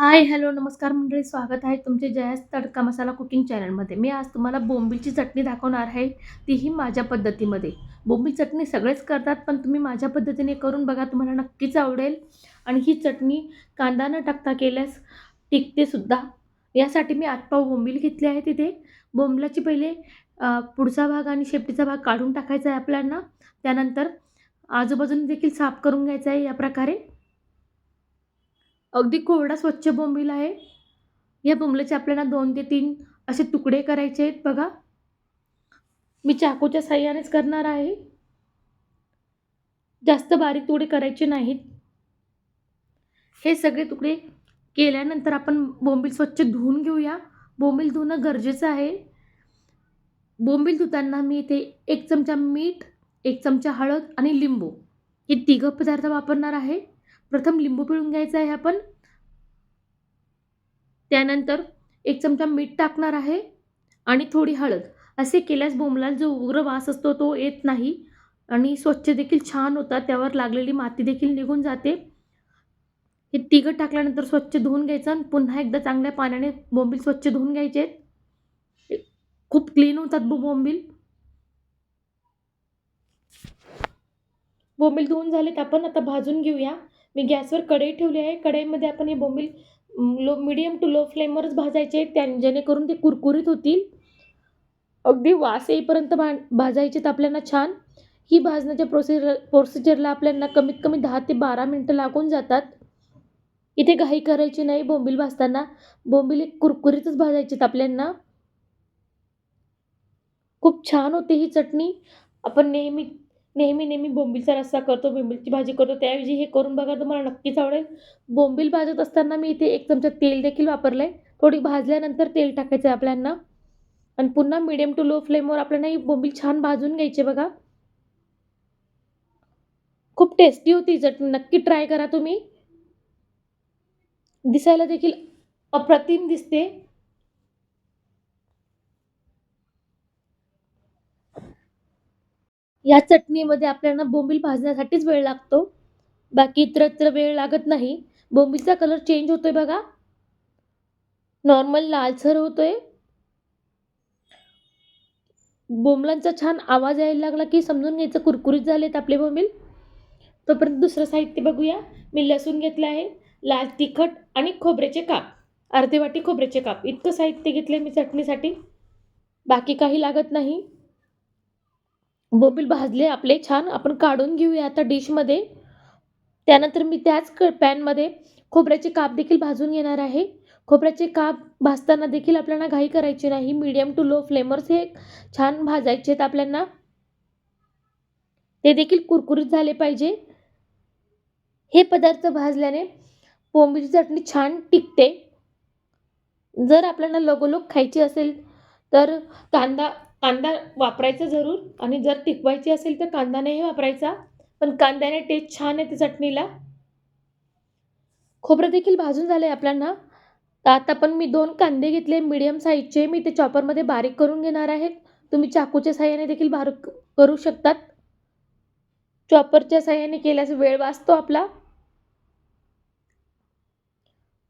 हाय, hello, नमस्कार मंडळी. स्वागत आहे तुमचे जयास तडका मसाला कुकिंग चॅनलमध्ये. मी आज तुम्हाला बोंबीची चटणी दाखवणार आहे, तीही माझ्या पद्धतीमध्ये. बोंबी चटणी सगळेच करतात, पण तुम्ही माझ्या पद्धतीने करून बघा, तुम्हाला नक्कीच आवडेल. आणि ही चटणी कांदा न टाकता केल्यास टिकतेसुद्धा यासाठी मी आतपाव बोंबील घेतले आहे तिथे. बोंबलाची पहिले पुढचा भाग आणि शेपटीचा भाग काढून टाकायचा आहे आपल्याला. त्यानंतर आजूबाजूने देखील साफ करून घ्यायचा आहे या प्रकारे. अगदी कोरडा स्वच्छ बोंबील आहे. या बोंबलाचे आपल्याला दोन ते तीन असे तुकडे करायचे आहेत बघा. मी चाकूच्या साह्यानेच करणार आहे. जास्त बारीक तुकडे करायचे नाहीत. हे सगळे तुकडे केल्यानंतर आपण बोंबील स्वच्छ धुवून घेऊया. बोंबील धुणं गरजेचं आहे. बोंबील धुताना मी इथे एक चमचा मीठ, एक चमचा हळद आणि लिंबू हे तिघं पदार्थ वापरणार आहे. प्रथम लिंबू पिळून घ्यायचं आहे आपण. त्यानंतर एक चमचा मीठ टाकणार आहे आणि थोडी हळद. असे केल्यास बोंबलाल जो उग्र वास असतो तो येत नाही आणि स्वच्छ देखील छान होतात. त्यावर लागलेली माती देखील निघून जाते. हे तिघं टाकल्यानंतर स्वच्छ धुवून घ्यायचं आणि पुन्हा एकदा चांगल्या पाण्याने बोंबील स्वच्छ धुवून घ्यायचे आहेत. खूप क्लीन होतात बोंबील. बोंबील धुवून झालेत आपण आता भाजून घेऊया. मी गॅसवर कढई ठेवली आहे. कढईमध्ये आपण हे बोंबील लो मीडियम टू लो फ्लेमवरच भाजायचे आहेत त्या जेणेकरून ते कुरकुरीत होतील. अगदी वास येईपर्यंत भा भाजायचेत आपल्याला छान. ही भाजण्याच्या प्रोसिजर प्रोसिजरला आपल्याला कमीत कमी दहा ते बारा मिनटं लागून जातात. इथे घाई करायची नाही बोंबील भाजताना. बोंबील एक कुरकुरीतच भाजायचेत आपल्याला. खूप छान होते ही चटणी. आपण नेहमी नेहमी नेहमी बोंबीलचा रस्सा करतो, बोंबीलची भाजी करतो, त्याऐवजी हे करून बघा तुम्हाला नक्कीच आवडेल. बोंबील भाजत असताना मी इथे एक चमचा तेल देखील वापरलं आहे थोडी भाजल्यानंतर तेल टाकायचं आहे आपल्यांना आणि पुन्हा मिडियम टू लो फ्लेमवर आपल्याला ही बोंबील छान भाजून घ्यायचे बघा. खूप टेस्टी होती चटणी. नक्की ट्राय करा तुम्ही. दिसायला देखील अप्रतिम दिसते. या चटणीमध्ये आपल्याला बोंबील भाजण्यासाठीच वेळ लागतो. बाकी इतरत्र वेळ लागत नाही. बोंबीलचा कलर चेंज होतोय बघा. नॉर्मल लालसर होतोय. बोंबलांचा छान आवाज यायला लागला की समजून घ्यायचं कुरकुरीत झालेत आपले बोंबील. तोपर्यंत दुसरं साहित्य बघूया. मी लसूण घेतलं आहे, लाल तिखट आणि खोबऱ्याचे काप. अर्धे वाटी खोबऱ्याचे काप. इतकं साहित्य घेतलंय मी चटणीसाठी. बाकी काही लागत नाही. बोंबील भाजले आपले छान. आपण काढून घेऊया आता डिशमध्ये. त्यानंतर मी त्याच क पॅनमध्ये खोबऱ्याचे काप देखील भाजून घेणार आहे. खोबऱ्याचे काप भाजताना देखील आपल्याला घाई करायची नाही. मीडियम टू लो फ्लेमर्स हे छान भाजायचे आहेत आपल्याला. ते देखील कुरकुरीत झाले पाहिजे. हे पदार्थ भाजल्याने कोंबीची चटणी छान टिकते. जर आपल्याला लगोलग खायची असेल तर कांदा कांदा वापरायचा जरूर आणि जर टिकवायची असेल तर कांदा नाही वापरायचा. पण कांद्याने टेस्ट छान येते चटणीला. खोबरं देखील भाजून झालं आपल्याला. तर आता पण मी दोन कांदे घेतले मीडियम साईजचे. मी ते चॉपरमध्ये बारीक करून घेणार आहे. तुम्ही चाकूच्या साह्याने देखील बारीक करू शकतात. चॉपरच्या साह्याने केल्यास वेळ वाचतो आपला.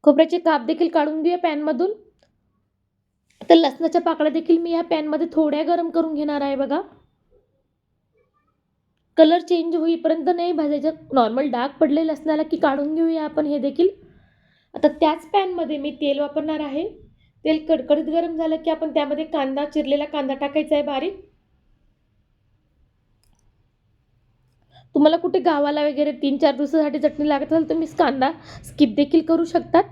खोबऱ्याचे काप देखील काढून घेऊया पॅनमधून. तर लसणाच्या पाकळ्या देखील मी या पॅनमध्ये थोड्या गरम करून घेणार आहे बघा. कलर चेंज होईपर्यंत नाही भाजायचं. नॉर्मल डाग पडले लसणाला की काढून घेऊया आपण हे देखील. आता त्याच पॅनमध्ये मी तेल वापरणार आहे. तेल कडकडीत गरम झालं की आपण त्यामध्ये कांदा चिरलेला कांदा टाकायचा आहे बारीक. तुम्हाला कुठे गावाला वगैरे 3-4 दिवसासाठी चटणी लागत असेल तुम्ही कांदा स्किप देखील करू शकतात.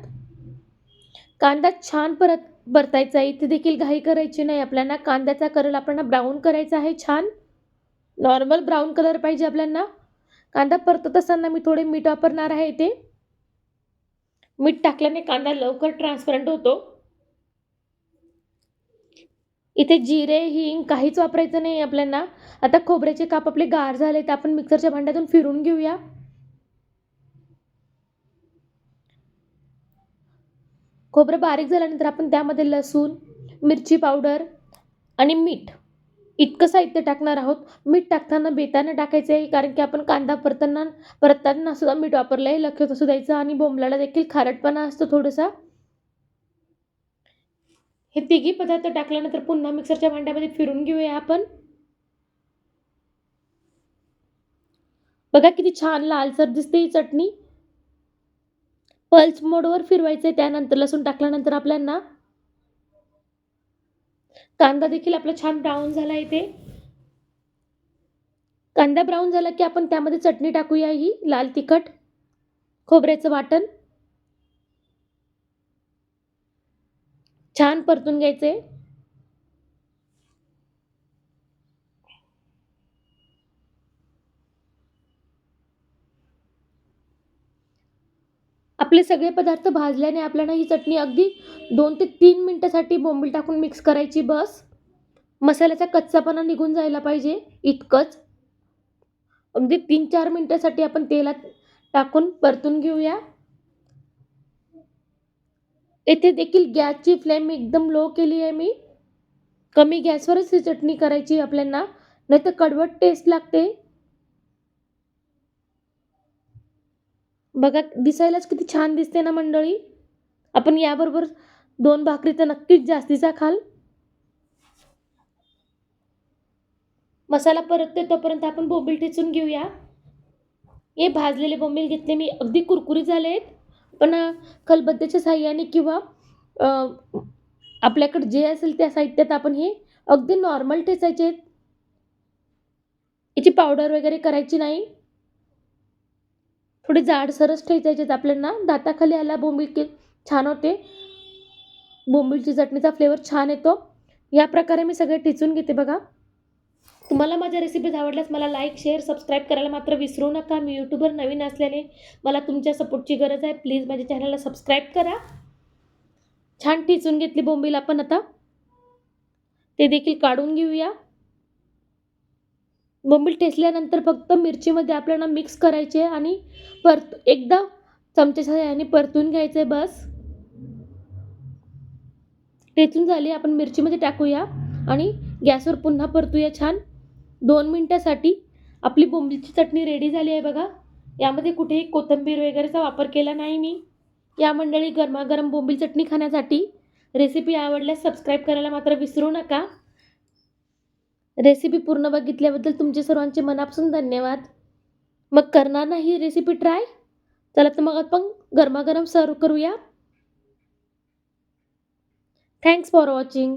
कांदा छान परत परतायचा आहे. इथे देखील घाई करायची नाही आपल्याला. कांद्याचा कलर आपल्याला ब्राऊन करायचा आहे छान. नॉर्मल ब्राऊन कलर पाहिजे आपल्याला. कांदा परतत असताना मी थोडे मीठ वापरणार आहे इथे. मीठ टाकल्याने कांदा लवकर ट्रान्सपरंट होतो. इथे जिरे, हिंग काहीच वापरायचं नाही आपल्याला. आता खोबऱ्याचे काप आपले गार झाले तर आपण मिक्सरच्या भांड्यातून फिरून घेऊया. खोबरं बारीक झाल्यानंतर आपण त्यामध्ये लसूण, मिरची पावडर आणि मीठ इतकं साहित्य टाकणार आहोत. मीठ टाकताना बेतानं टाकायचं आहे कारण की आपण कांदा परताना परतताना सुद्धा मीठ वापरलं आहे लक्षात असू द्यायचं आणि बोंबलाला देखील खारटपणा असतो थोडासा. हे तिघी पदार्थ टाकल्यानंतर पुन्हा मिक्सरच्या भांड्यामध्ये फिरून घेऊया आपण. बघा किती छान लालसर दिसते ही चटणी. पल्स मोडवर फिरवायचं त्यानंतर लसूण टाकल्यानंतर आपल्याला कांदा देखील आपला छान ब्राऊन झाला इथे. कांदा ब्राऊन झाला की आपण त्यामध्ये चटणी टाकूया ही लाल तिखट खोबऱ्याचं वाटण. छान परतून घ्यायचे आपले सगळे पदार्थ भाजल्याने आपल्याला ही चटणी अगदी दोन ते तीन मिनटासाठी बोंबील टाकून मिक्स करायची बस. मसाल्याचा कच्चापणा निघून जायला पाहिजे इतकंच. अगदी तीन चार मिनटासाठी आपण तेलात टाकून परतून घेऊया. येथे देखील गॅसची फ्लेम एकदम लो केली आहे मी. कमी गॅसवरच ही चटणी करायची आपल्यांना नाही तर कडवट टेस्ट लागते. बघा दिसायलाच किती छान दिसते ना मंडळी. आपण याबरोबर दोन भाकरी तर नक्कीच जास्तीचा खाल. मसाला परतते तोपर्यंत आपण बोंबील ठेचून घेऊया. हे भाजलेले बोंबील घेतले मी. अगदी कुरकुरीत झाले आहेत. पण खलबत्त्याच्या साह्याने किंवा आपल्याकडे जे असेल त्या साहित्यात आपण हे अगदी नॉर्मल ठेचायचे आहेत. याची पावडर वगैरे करायची नाही. थोडी जाडसरच ठेचायचे आहेत आपल्याला दाताखाली आला बोंबील की छान होते. बोंबीलची चटणीचा फ्लेवर छान येतो. या प्रकारे मी सगळे ठेचून घेते बघा. तुम्हाला माझ्या रेसिपीज आवडल्यास मला लाईक शेअर सबस्क्राईब करायला मात्र विसरू नका. मी यूट्यूबवर नवीन असल्याने मला तुमच्या सपोर्टची गरज आहे. प्लीज माझ्या चॅनलला सबस्क्राईब करा. छान ठेचून घेतली बोंबील आपण आता. ते देखील काढून घेऊया. बोंबील ठेचल्यानंतर फक्त मिरचीमध्ये आपल्याला मिक्स करायचे आणि परत एकदा चमच्याच्या सहाय्याने परतून घ्यायचे बस. ठेचून झाली आपण मिरचीमध्ये टाकूया आणि गॅसवर पुन्हा परतूया छान. दोन मिनटासाठी आपली बोंबीलची चटणी रेडी झाली आहे बघा. यामध्ये कुठेही कोथिंबीर वगैरेचा वापर केला नाही मी. या मंडळी गरमागरम बोंबील चटणी खाण्यासाठी रेसिपी आवडल्यास सबस्क्राईब करायला मात्र विसरू नका. रेसिपी पूर्ण बघितल्याबद्दल तुमचे सर्वांचे मनापासून धन्यवाद. मग करणार नाही ही रेसिपी ट्राय चला तर मग आपण गरमागरम सर्व करूया. Thanks for watching